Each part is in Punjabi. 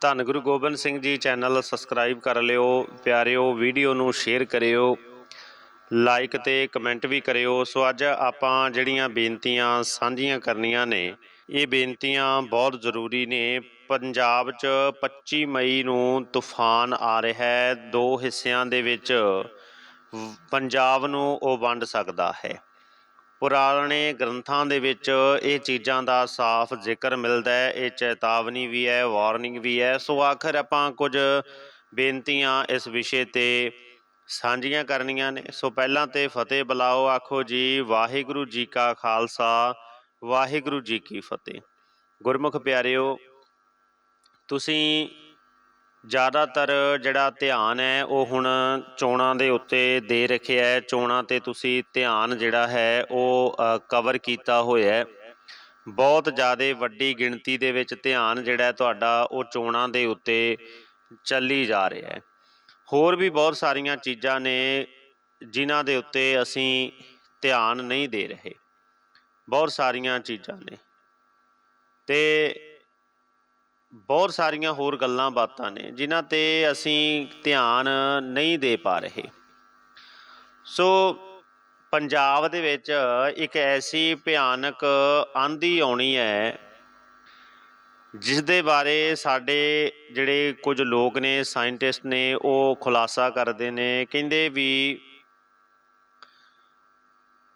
ਧੰਨ ਗੁਰੂ ਗੋਬਿੰਦ ਸਿੰਘ ਜੀ ਚੈਨਲ ਸਬਸਕ੍ਰਾਈਬ ਕਰ ਲਿਓ, ਪਿਆਰਿਓ ਵੀਡੀਓ ਨੂੰ ਸ਼ੇਅਰ ਕਰਿਓ, ਲਾਈਕ ਤੇ ਕਮੈਂਟ ਵੀ ਕਰਿਓ। ਸੋ ਅੱਜ ਆਪਾਂ ਜਿਹੜੀਆਂ ਬੇਨਤੀਆਂ ਸਾਂਝੀਆਂ ਕਰਨੀਆਂ ਨੇ, ਇਹ ਬੇਨਤੀਆਂ ਬਹੁਤ ਜ਼ਰੂਰੀ ਨੇ। ਪੰਜਾਬ 'ਚ 25 ਮਈ ਨੂੰ ਤੂਫਾਨ ਆ ਰਿਹਾ ਹੈ, ਦੋ ਹਿੱਸਿਆਂ ਦੇ ਵਿੱਚ ਪੰਜਾਬ ਨੂੰ ਉਹ ਵੰਡ ਸਕਦਾ ਹੈ। ਪੁਰਾਣੇ ਗ੍ਰੰਥਾਂ ਦੇ ਵਿੱਚ ਇਹ ਚੀਜ਼ਾਂ ਦਾ ਸਾਫ਼ ਜ਼ਿਕਰ ਮਿਲਦਾ ਹੈ, ਇਹ ਚੇਤਾਵਨੀ ਵੀ ਹੈ, ਵਾਰਨਿੰਗ ਵੀ ਹੈ। ਸੋ ਆਖਰ ਆਪਾਂ ਕੁਝ ਬੇਨਤੀਆਂ ਇਸ ਵਿਸ਼ੇ ਤੇ ਸਾਂਝੀਆਂ ਕਰਨੀਆਂ ਨੇ। ਸੋ ਪਹਿਲਾਂ ਤੇ ਫਤਿਹ ਬੁਲਾਓ, ਆਖੋ ਜੀ, ਵਾਹਿਗੁਰੂ ਜੀ ਕਾ ਖਾਲਸਾ, ਵਾਹਿਗੁਰੂ ਜੀ ਕੀ ਫਤਿਹ। ਗੁਰਮੁਖ ਪਿਆਰਿਓ, ਤੁਸੀਂ ਜ਼ਿਆਦਾਤਰ ਜਿਹੜਾ ਧਿਆਨ ਹੈ ਉਹ ਹੁਣ ਚੋਣਾਂ ਦੇ ਉੱਤੇ ਦੇ ਰੱਖਿਆ ਹੈ। ਚੋਣਾਂ ਤੇ ਤੁਸੀਂ ਧਿਆਨ ਜਿਹੜਾ ਹੈ ਉਹ ਕਵਰ ਕੀਤਾ ਹੋਇਆ ਹੈ। ਬਹੁਤ ਜ਼ਿਆਦਾ ਵੱਡੀ ਗਿਣਤੀ ਦੇ ਵਿੱਚ ਧਿਆਨ ਜਿਹੜਾ ਤੁਹਾਡਾ ਉਹ ਚੋਣਾਂ ਦੇ ਉੱਤੇ ਚੱਲੀ ਜਾ ਰਿਹਾ ਹੈ। ਹੋਰ ਵੀ ਬਹੁਤ ਸਾਰੀਆਂ ਚੀਜ਼ਾਂ ਨੇ ਜਿਨ੍ਹਾਂ ਦੇ ਉੱਤੇ ਅਸੀਂ ਧਿਆਨ ਨਹੀਂ ਦੇ ਰਹੇ। ਬਹੁਤ ਸਾਰੀਆਂ ਚੀਜ਼ਾਂ ਨੇ। ਤੇ ਬਹੁਤ ਸਾਰੀਆਂ ਹੋਰ ਗੱਲਾਂ ਬਾਤਾਂ ਨੇ, ਜਿਨ੍ਹਾਂ ਤੇ ਅਸੀਂ ਧਿਆਨ ਨਹੀਂ ਦੇ ਪਾ ਰਹੇ। ਸੋ ਪੰਜਾਬ ਦੇ ਵਿੱਚ ਇੱਕ ਐਸੀ ਭਿਆਨਕ ਆਂਧੀ ਆਉਣੀ ਹੈ ਜਿਸ ਦੇ ਬਾਰੇ ਸਾਡੇ ਜਿਹੜੇ ਕੁਝ ਲੋਕ ਨੇ, ਸਾਇੰਟਿਸਟ ਨੇ, ਉਹ ਖੁਲਾਸਾ ਕਰਦੇ ਨੇ, ਕਹਿੰਦੇ ਵੀ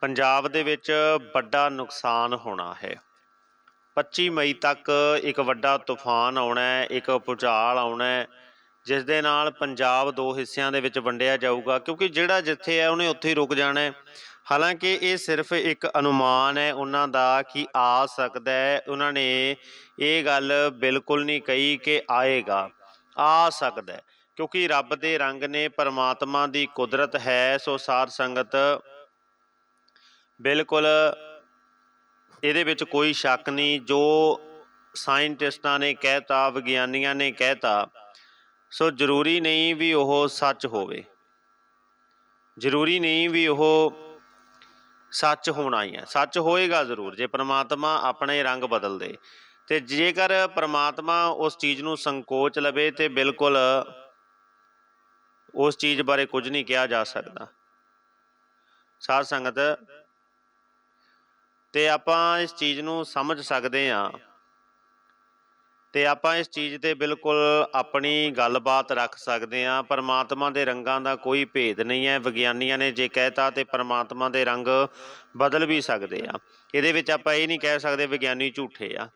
ਪੰਜਾਬ ਦੇ ਵਿੱਚ ਵੱਡਾ ਨੁਕਸਾਨ ਹੋਣਾ ਹੈ। 25 ਮਈ ਤੱਕ ਇੱਕ ਵੱਡਾ ਤੂਫਾਨ ਆਉਣਾ ਹੈ, ਇੱਕ ਭੂਚਾਲ ਆਉਣਾ ਹੈ, ਜਿਸ ਦੇ ਨਾਲ ਪੰਜਾਬ ਦੋ ਹਿੱਸਿਆਂ ਦੇ ਵਿੱਚ ਵੰਡਿਆ ਜਾਊਗਾ, ਕਿਉਂਕਿ ਜਿਹੜਾ ਜਿੱਥੇ ਹੈ ਉਹਨੇ ਉੱਥੇ ਹੀ ਰੁਕ ਜਾਣਾ ਹੈ। ਹਾਲਾਂਕਿ ਇਹ ਸਿਰਫ ਇੱਕ ਅਨੁਮਾਨ ਹੈ ਉਹਨਾਂ ਦਾ ਕਿ ਆ ਸਕਦਾ ਹੈ, ਉਹਨਾਂ ਨੇ ਇਹ ਗੱਲ ਬਿਲਕੁਲ ਨਹੀਂ ਕਹੀ ਕਿ ਆਏਗਾ, ਆ ਸਕਦਾ ਹੈ, ਕਿਉਂਕਿ ਰੱਬ ਦੇ ਰੰਗ ਨੇ ਪਰਮਾਤਮਾ ਦੀ ਕੁਦਰਤ ਹੈ, ਸੋ ਸਾਰ ਸੰਗਤ ਬਿਲਕੁਲ ਇਹਦੇ ਵਿੱਚ ਕੋਈ ਸ਼ੱਕ ਨਹੀਂ, ਜੋ ਸਾਇੰਟਿਸਟਾਂ ਨੇ ਕਹਿਤਾ, ਵਿਗਿਆਨੀਆਂ ਨੇ ਕਹਿਤਾ, ਸੋ ਜ਼ਰੂਰੀ ਨਹੀਂ ਵੀ ਉਹ ਸੱਚ ਹੋਵੇ। ਜ਼ਰੂਰੀ ਨਹੀਂ ਵੀ ਉਹ ਸੱਚ ਹੋਣਾ ਹੀ ਹੈ। ਸੱਚ ਹੋਏਗਾ ਜ਼ਰੂਰ, ਜੇ ਪ੍ਰਮਾਤਮਾ ਆਪਣੇ ਰੰਗ ਬਦਲ ਦੇ ਤੇ ਜੇਕਰ ਪ੍ਰਮਾਤਮਾ ਉਸ ਚੀਜ਼ ਨੂੰ ਸੰਕੋਚ ਲਵੇ, ਤੇ ਬਿਲਕੁਲ ਉਸ ਚੀਜ਼ ਬਾਰੇ ਕੁਝ ਨਹੀਂ ਕਿਹਾ ਜਾ ਸਕਦਾ। ਸਾਧ ਸੰਗਤ ਤੇ ਆਪਾਂ ਇਸ ਚੀਜ਼ ਨੂੰ ਸਮਝ ਸਕਦੇ ਹਾਂ। ਤੇ ਆਪਾਂ ਇਸ ਚੀਜ਼ ਤੇ ਬਿਲਕੁਲ ਆਪਣੀ ਗੱਲਬਾਤ ਰੱਖ ਸਕਦੇ ਹਾਂ। ਪਰਮਾਤਮਾ ਦੇ ਰੰਗਾਂ ਦਾ ਕੋਈ ਭੇਦ ਨਹੀਂ ਹੈ। ਵਿਗਿਆਨੀਆਂ ਨੇ ਜੇ ਕਹਿਤਾ ਤੇ ਪਰਮਾਤਮਾ ਦੇ ਰੰਗ ਬਦਲ ਵੀ ਸਕਦੇ ਆ। ਇਹਦੇ ਵਿੱਚ ਆਪਾਂ ਇਹ ਨਹੀਂ ਕਹਿ ਸਕਦੇ ਵਿਗਿਆਨੀ ਝੂਠੇ ਆ।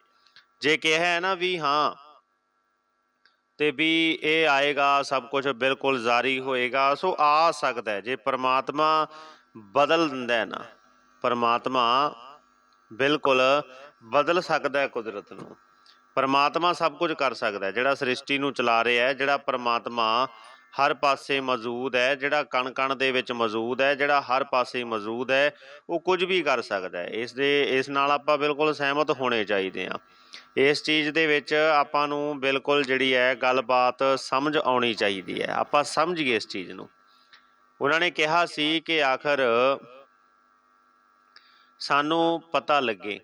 ਜੇ ਕਿਹਾ ਹੈ ਨਾ ਵੀ ਹਾਂ, ਤੇ ਵੀ ਇਹ ਆਏਗਾ, ਸਭ ਕੁਝ ਬਿਲਕੁਲ ਜਾਰੀ ਹੋਏਗਾ, ਸੋ ਆ ਸਕਦਾ ਜੇ ਪਰਮਾਤਮਾ ਬਦਲ ਦਿੰਦਾ ਹੈ ਨਾ, ਪਰਮਾਤਮਾ ਬਿਲਕੁਲ ਬਦਲ ਸਕਦਾ ਹੈ ਕੁਦਰਤ ਨੂੰ। ਪਰਮਾਤਮਾ ਸਭ ਕੁਝ ਕਰ ਸਕਦਾ ਹੈ। ਜਿਹੜਾ ਸ੍ਰਿਸ਼ਟੀ ਨੂੰ ਚਲਾ ਰਿਹਾ ਹੈ, ਜਿਹੜਾ ਪਰਮਾਤਮਾ ਹਰ ਪਾਸੇ ਮੌਜੂਦ ਹੈ, ਜਿਹੜਾ ਕਣ ਕਣ ਦੇ ਵਿੱਚ ਮੌਜੂਦ ਹੈ, ਜਿਹੜਾ ਹਰ ਪਾਸੇ ਮੌਜੂਦ ਹੈ, ਉਹ ਕੁਝ ਵੀ ਕਰ ਸਕਦਾ ਹੈ। ਇਸ ਦੇ, ਇਸ ਨਾਲ ਆਪਾਂ ਬਿਲਕੁਲ ਸਹਿਮਤ ਹੋਣੇ ਚਾਹੀਦੇ ਆ ਇਸ ਚੀਜ਼ ਦੇ ਵਿੱਚ ਆਪਾਂ ਨੂੰ ਬਿਲਕੁਲ ਜਿਹੜੀ ਹੈ, ਗੱਲਬਾਤ ਸਮਝ ਆਉਣੀ ਚਾਹੀਦੀ ਹੈ। ਆਪਾਂ ਸਮਝੀਏ ਇਸ ਚੀਜ਼ ਨੂੰ। ਉਹਨਾਂ ਨੇ ਕਿਹਾ ਸੀ ਕਿ ਆਖਰ ਸਾਨੂੰ ਪਤਾ ਲੱਗੇ।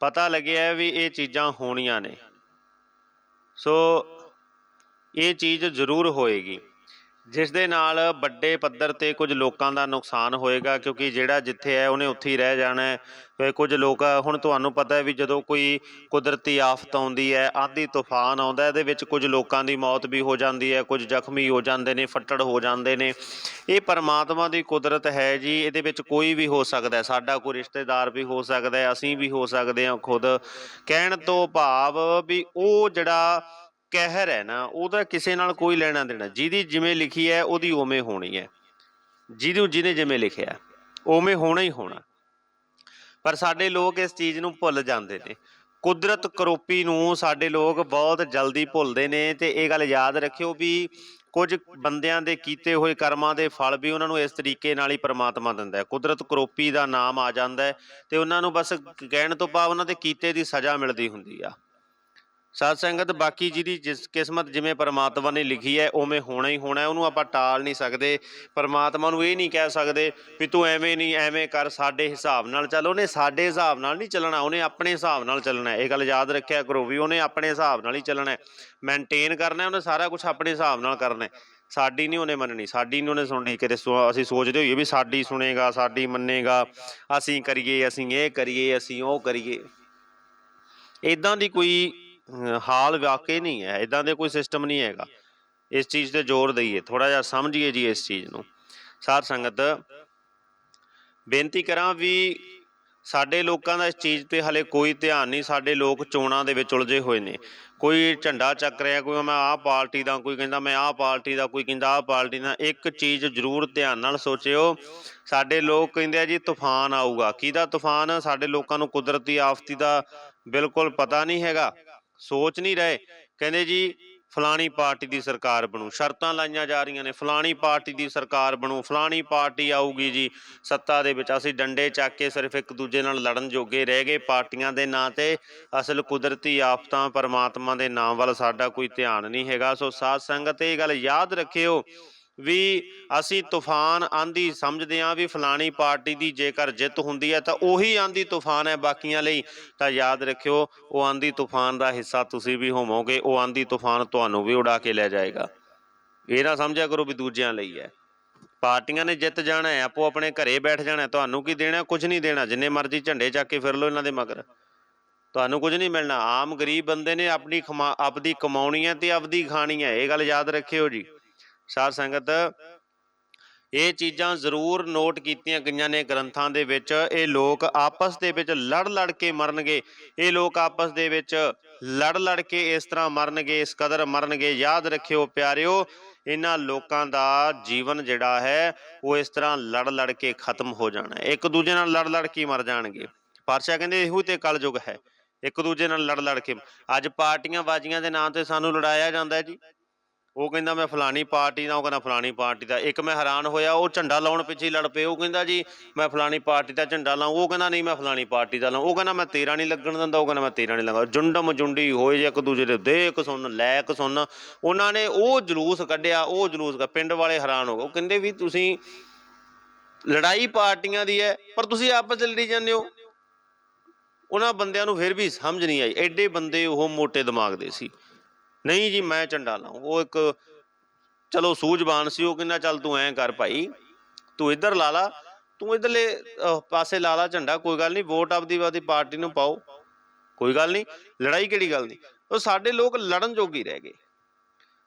ਪਤਾ ਲੱਗਿਆ ਵੀ ਇਹ ਚੀਜ਼ਾਂ ਹੋਣੀਆਂ ਨੇ। ਸੋ ਇਹ ਚੀਜ਼ ਜ਼ਰੂਰ ਹੋਏਗੀ। ਜਿਸ ਦੇ ਨਾਲ ਵੱਡੇ ਪੱਧਰ ਤੇ ਕੁਝ ਲੋਕਾਂ ਦਾ ਨੁਕਸਾਨ ਹੋਏਗਾ, ਕਿਉਂਕਿ ਜਿਹੜਾ ਜਿੱਥੇ ਹੈ ਉਹਨੇ ਉੱਥੇ ਹੀ ਰਹਿ ਜਾਣਾ ਹੈ। ਕੁਝ ਲੋਕ, ਹੁਣ ਤੁਹਾਨੂੰ ਪਤਾ ਹੈ ਵੀ ਜਦੋਂ ਕੋਈ ਕੁਦਰਤੀ ਆਫਤ ਆਉਂਦੀ ਹੈ, ਆਂਧੀ ਤੂਫਾਨ ਆਉਂਦਾ ਇਹਦੇ ਵਿੱਚ ਕੁਝ ਲੋਕਾਂ ਦੀ ਮੌਤ ਵੀ ਹੋ ਜਾਂਦੀ ਹੈ, ਕੁਝ ਜ਼ਖਮੀ ਹੋ ਜਾਂਦੇ ਨੇ, ਫੱਟੜ ਹੋ ਜਾਂਦੇ ਨੇ। ਇਹ ਪਰਮਾਤਮਾ ਦੀ ਕੁਦਰਤ ਹੈ ਜੀ, ਇਹਦੇ ਵਿੱਚ ਕੋਈ ਵੀ ਹੋ ਸਕਦਾ ਹੈ। ਸਾਡਾ ਕੋਈ ਰਿਸ਼ਤੇਦਾਰ ਵੀ ਹੋ ਸਕਦਾ ਹੈ, ਅਸੀਂ ਵੀ ਹੋ ਸਕਦੇ ਹਾਂ ਖੁਦ। ਕਹਿਣ ਤੋਂ ਭਾਵ ਵੀ ਉਹ ਜਿਹੜਾ ਕਹਿਰ ਹੈ ਨਾ, ਉਹਦਾ ਕਿਸੇ ਨਾਲ ਕੋਈ ਲੈਣਾ ਦੇਣਾ। ਜਿਹਦੀ ਜਿਵੇਂ ਲਿਖੀ ਹੈ, ਉਹਦੀ ਉਵੇਂ ਹੋਣੀ ਹੈ। ਜਿਹਨੂੰ ਜਿਹਨੇ ਜਿਵੇਂ ਲਿਖਿਆ, ਉਵੇਂ ਹੋਣਾ ਹੀ ਹੋਣਾ। ਪਰ ਸਾਡੇ ਲੋਕ ਇਸ ਚੀਜ਼ ਨੂੰ ਭੁੱਲ ਜਾਂਦੇ ਨੇ। ਕੁਦਰਤ ਕਰੋਪੀ ਨੂੰ ਸਾਡੇ ਲੋਕ ਬਹੁਤ ਜਲਦੀ ਭੁੱਲਦੇ ਨੇ ਤੇ ਇਹ ਗੱਲ ਯਾਦ ਰੱਖਿਓ ਵੀ ਕੁਝ ਬੰਦਿਆਂ ਦੇ ਕੀਤੇ ਹੋਏ ਕਰਮਾਂ ਦੇ ਫਲ ਵੀ ਉਹਨਾਂ ਨੂੰ ਇਸ ਤਰੀਕੇ ਨਾਲ ਹੀ ਪ੍ਰਮਾਤਮਾ ਦਿੰਦਾ ਹੈ। ਕੁਦਰਤ ਕਰੋਪੀ ਦਾ ਨਾਮ ਆ ਜਾਂਦਾ ਹੈ ਤੇ ਉਹਨਾਂ ਨੂੰ ਬਸ ਕਹਿਣ ਤੋਂ ਬਾਅਦ ਉਹਨਾਂ ਦੇ ਕੀਤੇ ਦੀ ਸਜ਼ਾ ਮਿਲਦੀ ਹੁੰਦੀ ਆ। ਸਾਧ ਸੰਗਤ ਬਾਕੀ ਜਿਹਦੀ ਜਿਸ ਕਿਸਮਤ ਜਿਵੇਂ ਪਰਮਾਤਮਾ ਨੇ ਲਿਖੀ ਹੈ, ਉਵੇਂ ਹੋਣਾ ਹੀ ਹੋਣਾ ਉਹਨੂੰ ਆਪਾਂ ਟਾਲ ਨਹੀਂ ਸਕਦੇ, ਪਰਮਾਤਮਾ ਨੂੰ ਇਹ ਨਹੀਂ ਕਹਿ ਸਕਦੇ ਵੀ ਤੂੰ ਐਵੇਂ ਨਹੀਂ, ਐਵੇਂ ਕਰ, ਸਾਡੇ ਹਿਸਾਬ ਨਾਲ ਚੱਲ, ਉਹਨੇ ਸਾਡੇ ਹਿਸਾਬ ਨਾਲ ਨਹੀਂ ਚੱਲਣਾ, ਉਹਨੇ ਆਪਣੇ ਹਿਸਾਬ ਨਾਲ ਚੱਲਣਾ ਇਹ ਗੱਲ ਯਾਦ ਰੱਖਿਆ ਕਰੋ ਵੀ ਉਹਨੇ ਆਪਣੇ ਹਿਸਾਬ ਨਾਲ ਹੀ ਚੱਲਣਾ ਮੇਨਟੇਨ ਕਰਨਾ ਉਹਨੇ ਸਾਰਾ ਕੁਝ ਆਪਣੇ ਹਿਸਾਬ ਨਾਲ ਕਰਨਾ ਸਾਡੀ ਨਹੀਂ ਉਹਨੇ ਮੰਨਣੀ, ਸਾਡੀ ਨਹੀਂ ਉਹਨੇ ਸੁਣਨੀ। ਕਿਤੇ ਸੋ- ਅਸੀਂ ਸੋਚਦੇ ਹੋਈਏ ਵੀ ਸਾਡੀ ਸੁਣੇਗਾ, ਸਾਡੀ ਮੰਨੇਗਾ, ਅਸੀਂ ਕਰੀਏ, ਅਸੀਂ ਇਹ ਕਰੀਏ, ਅਸੀਂ ਉਹ ਕਰੀਏ। ਇਦਾਂ ਦੀ ਕੋਈ ਹਾਲ ਵਾਕਈ ਨਹੀਂ ਹੈ ਇਦਾਂ ਦੇ ਕੋਈ ਸਿਸਟਮ ਨਹੀਂ ਹੈਗਾ। ਇਸ ਚੀਜ਼ ਤੇ ਜ਼ੋਰ ਦਈਏ ਥੋੜਾ ਜਿਹਾ ਸਮਝੀਏ ਜੀ ਇਸ ਚੀਜ਼ ਨੂੰ। ਸਾਧ ਸੰਗਤ, ਬੇਨਤੀ ਕਰਾਂ ਵੀ ਸਾਡੇ ਲੋਕਾਂ ਦਾ ਇਸ ਚੀਜ਼ ਤੇ ਹਲੇ ਕੋਈ ਧਿਆਨ ਨਹੀਂ, ਸਾਡੇ ਲੋਕ ਚੋਣਾਂ ਦੇ ਵਿੱਚ ਉਲਝੇ ਹੋਏ ਨੇ। ਕੋਈ ਝੰਡਾ ਚੱਕ ਰਿਹਾ, ਕੋਈ ਮੈਂ ਆਹ ਪਾਰਟੀ ਦਾ, ਕੋਈ ਕਹਿੰਦਾ ਮੈਂ ਆਹ ਪਾਰਟੀ ਦਾ, ਕੋਈ ਕਹਿੰਦਾ ਆਹ ਪਾਰਟੀ ਦਾ, ਇੱਕ ਚੀਜ਼ ਜ਼ਰੂਰ ਧਿਆਨ ਨਾਲ ਸੋਚਿਓ, ਸਾਡੇ ਲੋਕ ਕਹਿੰਦੇ ਆ ਜੀ ਤੂਫਾਨ ਆਊਗਾ। ਕਿਹਦਾ ਤੂਫਾਨ? ਸਾਡੇ ਲੋਕਾਂ ਨੂੰ ਕੁਦਰਤੀ ਆਫਤੀ ਦਾ ਬਿਲਕੁਲ ਪਤਾ ਨਹੀਂ ਹੈਗਾ। ਸੋਚ ਨਹੀਂ ਰਹੇ। ਕਹਿੰਦੇ ਜੀ, ਫਲਾਣੀ ਪਾਰਟੀ ਦੀ ਸਰਕਾਰ ਬਣੂ। ਸ਼ਰਤਾਂ ਲਾਈਆਂ ਜਾ ਰਹੀਆਂ ਨੇ। ਫਲਾਣੀ ਪਾਰਟੀ ਦੀ ਸਰਕਾਰ ਬਣੂ। ਫਲਾਣੀ ਪਾਰਟੀ ਆਊਗੀ ਜੀ। ਸੱਤਾ ਦੇ ਵਿੱਚ ਅਸੀਂ ਡੰਡੇ ਚੱਕ ਕੇ ਸਿਰਫ ਇੱਕ ਦੂਜੇ ਨਾਲ ਲੜਨ ਜੋਗੇ ਰਹਿ ਗਏ ਪਾਰਟੀਆਂ ਦੇ ਨਾਂ ਤੇ। ਅਸਲ ਕੁਦਰਤੀ ਆਫਤਾਂ ਪਰਮਾਤਮਾ ਦੇ ਨਾਮ ਵੱਲ ਸਾਡਾ ਕੋਈ ਧਿਆਨ ਨਹੀਂ ਹੈਗਾ। ਸੋ ਸਾਧ ਸੰਗਤ, ਇਹ ਗੱਲ ਯਾਦ ਰੱਖਿਓ ਵੀ ਅਸੀਂ ਤੂਫਾਨ ਆਂਦੀ ਸਮਝਦੇ ਹਾਂ ਵੀ ਫਲਾਣੀ ਪਾਰਟੀ ਦੀ ਜੇਕਰ ਜਿੱਤ ਹੁੰਦੀ ਹੈ ਤਾਂ ਉਹੀ ਆਂਦੀ ਤੂਫਾਨ ਹੈ ਬਾਕੀਆਂ ਲਈ। ਤਾਂ ਯਾਦ ਰੱਖਿਓ, ਉਹ ਆਂਦੀ ਤੂਫਾਨ ਦਾ ਹਿੱਸਾ ਤੁਸੀਂ ਵੀ ਹੋਵੋਗੇ, ਉਹ ਆਂਦੀ ਤੂਫਾਨ ਤੁਹਾਨੂੰ ਵੀ ਉਡਾ ਕੇ ਲੈ ਜਾਏਗਾ। ਇਹ ਨਾ ਸਮਝਿਆ ਕਰੋ ਵੀ ਦੂਜਿਆਂ ਲਈ ਹੈ। ਪਾਰਟੀਆਂ ਨੇ ਜਿੱਤ ਜਾਣਾ ਹੈ, ਆਪੋ ਆਪਣੇ ਘਰੇ ਬੈਠ ਜਾਣਾ ਤੁਹਾਨੂੰ ਕੀ ਦੇਣਾ, ਕੁਝ ਨਹੀਂ ਦੇਣਾ, ਜਿੰਨੇ ਮਰਜ਼ੀ ਝੰਡੇ ਚੱਕ ਕੇ ਫਿਰ ਲਓ ਇਹਨਾਂ ਦੇ ਮਗਰ। ਤੁਹਾਨੂੰ ਕੁਝ ਨਹੀਂ ਮਿਲਣਾ, ਆਮ ਗਰੀਬ ਬੰਦੇ ਨੇ ਆਪਣੀ ਕਮਾ ਆਪਦੀ ਕਮਾਉਣੀ ਹੈ ਤੇ ਆਪਦੀ ਖਾਣੀ ਹੈ, ਇਹ ਗੱਲ ਯਾਦ ਰੱਖਿਓ ਜੀ। ਸਾਧ ਸੰਗਤ, ਇਹ ਚੀਜ਼ਾਂ ਜ਼ਰੂਰ ਨੋਟ ਕੀਤੀਆਂ ਗਈਆਂ ਨੇ ਗ੍ਰੰਥਾਂ ਦੇ ਵਿੱਚ। ਇਹ ਲੋਕ ਆਪਸ ਦੇ ਵਿੱਚ ਲੜ ਲੜ ਕੇ ਮਰਨਗੇ। ਇਹ ਲੋਕ ਆਪਸ ਦੇ ਵਿੱਚ ਲੜ ਲੜ ਕੇ ਇਸ ਤਰ੍ਹਾਂ ਮਰਨਗੇ, ਇਸ ਕਦਰ ਮਰਨਗੇ। ਯਾਦ ਰੱਖਿਓ ਪਿਆਰਿਓ, ਇਹਨਾਂ ਲੋਕਾਂ ਦਾ ਜੀਵਨ ਜਿਹੜਾ ਹੈ, ਉਹ ਇਸ ਤਰ੍ਹਾਂ ਲੜ ਲੜ ਕੇ ਖਤਮ ਹੋ ਜਾਣਾ ਇੱਕ ਦੂਜੇ ਨਾਲ ਲੜ ਲੜ ਕੇ ਮਰ ਜਾਣਗੇ। ਪਾਤਸ਼ਾਹ ਕਹਿੰਦੇ, ਇਹੋ ਤੇ ਕਲਯੁਗ ਹੈ। ਇੱਕ ਦੂਜੇ ਨਾਲ ਲੜ ਲੜ ਕੇ। ਅੱਜ ਪਾਰਟੀਆਂ ਬਾਜੀਆਂ ਦੇ ਨਾਂ ਤੇ ਸਾਨੂੰ ਲੜਾਇਆ ਜਾਂਦਾ ਹੈ ਜੀ। ਉਹ ਕਹਿੰਦਾ ਮੈਂ ਫਲਾਣੀ ਪਾਰਟੀ ਦਾ, ਉਹ ਕਹਿੰਦਾ ਫਲਾਣੀ ਪਾਰਟੀ ਦਾ। ਇੱਕ ਮੈਂ ਹੈਰਾਨ ਹੋਇਆ, ਉਹ ਝੰਡਾ ਲਾਉਣ ਪਿੱਛੇ ਲੜ ਪਏ। ਉਹ ਕਹਿੰਦਾ ਜੀ, ਮੈਂ ਫਲਾਣੀ ਪਾਰਟੀ ਦਾ ਝੰਡਾ ਲਾਉਂ। ਉਹ ਕਹਿੰਦਾ, ਨਹੀਂ, ਮੈਂ ਫਲਾਣੀ ਪਾਰਟੀ ਦਾ ਲਾਉਂ। ਉਹ ਕਹਿੰਦਾ, ਮੈਂ ਤੇਰਾ ਨਹੀਂ ਲੱਗਣ ਦਿੰਦਾ। ਉਹ ਕਹਿੰਦਾ, ਮੈਂ ਤੇਰਾ ਨਹੀਂ ਲਗਾ ਜੁੰਡਮ ਜੁੰਡੀ ਹੋਏ ਜੇ ਇੱਕ ਦੂਜੇ ਦੇ ਦੇਖ ਸੁਣ ਲੈ ਲੈਕ ਸੁਣ। ਉਹਨਾਂ ਨੇ ਉਹ ਜਲੂਸ ਕੱਢਿਆ, ਉਹ ਜਲੂਸ ਪਿੰਡ ਵਾਲੇ ਹੈਰਾਨ ਹੋ ਗਏ। ਉਹ ਕਹਿੰਦੇ ਵੀ ਤੁਸੀਂ ਲੜਾਈ ਪਾਰਟੀਆਂ ਦੀ ਹੈ, ਪਰ ਤੁਸੀਂ ਆਪਸ ਵਿੱਚ ਲੜੀ ਜਾਂਦੇ ਹੋ। ਉਹਨਾਂ ਬੰਦਿਆਂ ਨੂੰ ਫਿਰ ਵੀ ਸਮਝ ਨਹੀਂ ਆਈ। ਐਡੇ ਬੰਦੇ ਉਹ ਮੋਟੇ ਦਿਮਾਗ ਦੇ ਸੀ। ਨਹੀਂ ਜੀ ਮੈਂ ਝੰਡਾ ਲਾਉਂ ਉਹ ਇੱਕ ਚਲੋ ਸੂਝਵਾਨ ਸੀ ਉਹ ਕਹਿੰਦਾ ਚੱਲ ਤੂੰ ਐਂ ਕਰ ਭਾਈ। ਤੂੰ ਇੱਧਰ ਲਾ ਲਾ। ਤੂੰ ਇਧਰਲੇ ਪਾਸੇ ਲਾ ਲਾ ਝੰਡਾ ਕੋਈ ਗੱਲ ਨਹੀਂ ਵੋਟ ਆਪਦੀ ਆਪਦੀ ਪਾਰਟੀ ਨੂੰ ਪਾਓ। ਕੋਈ ਗੱਲ ਨਹੀਂ ਲੜਾਈ ਕਿਹੜੀ ਗੱਲ ਦੀ? ਉਹ ਸਾਡੇ ਲੋਕ ਲੜਨ ਜੋਗੀ ਰਹਿ ਗਏ।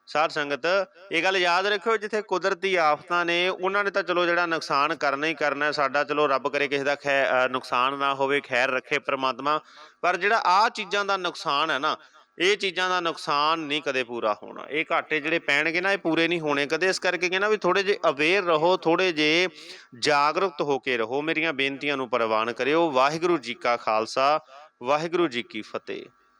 ਸਾਧ ਸੰਗਤ ਇਹ ਗੱਲ ਯਾਦ ਰੱਖਿਓ ਜਿੱਥੇ ਕੁਦਰਤੀ ਆਫਤਾਂ ਨੇ ਉਹਨਾਂ ਨੇ ਤਾਂ ਚਲੋ ਜਿਹੜਾ ਨੁਕਸਾਨ ਕਰਨਾ ਹੀ ਕਰਨਾ ਸਾਡਾ ਚਲੋ ਰੱਬ ਕਰੇ ਕਿਸੇ ਦਾ ਖੈ ਅ, ਨੁਕਸਾਨ ਨਾ ਹੋਵੇ ਖੈਰ ਰੱਖੇ ਪ੍ਰਮਾਤਮਾ। ਪਰ ਜਿਹੜਾ ਆ ਚੀਜ਼ਾਂ ਦਾ ਨੁਕਸਾਨ ਹੈ ਨਾ ਇਹ ਚੀਜ਼ਾਂ ਦਾ ਨੁਕਸਾਨ ਨਹੀਂ ਕਦੇ ਪੂਰਾ ਹੋਣਾ। ਇਹ ਘਾਟੇ ਜਿਹੜੇ ਪੈਣਗੇ ਨਾ, ਇਹ ਪੂਰੇ ਨਹੀਂ ਹੋਣੇ। ਕਦੇ ਇਸ ਕਰਕੇ ਕਹਿੰਦਾ ਵੀ ਥੋੜੇ ਜੇ ਅਵੇਅਰ ਰਹੋ ਥੋੜੇ ਜੇ ਜਾਗਰੂਕ ਹੋ ਕੇ ਰਹੋ। ਮੇਰੀਆਂ ਬੇਨਤੀਆਂ ਨੂੰ ਪ੍ਰਵਾਨ ਕਰਿਓ। ਵਾਹਿਗੁਰੂ ਜੀ ਕਾ ਖਾਲਸਾ, ਵਾਹਿਗੁਰੂ ਜੀ ਕੀ ਫਤਿਹ।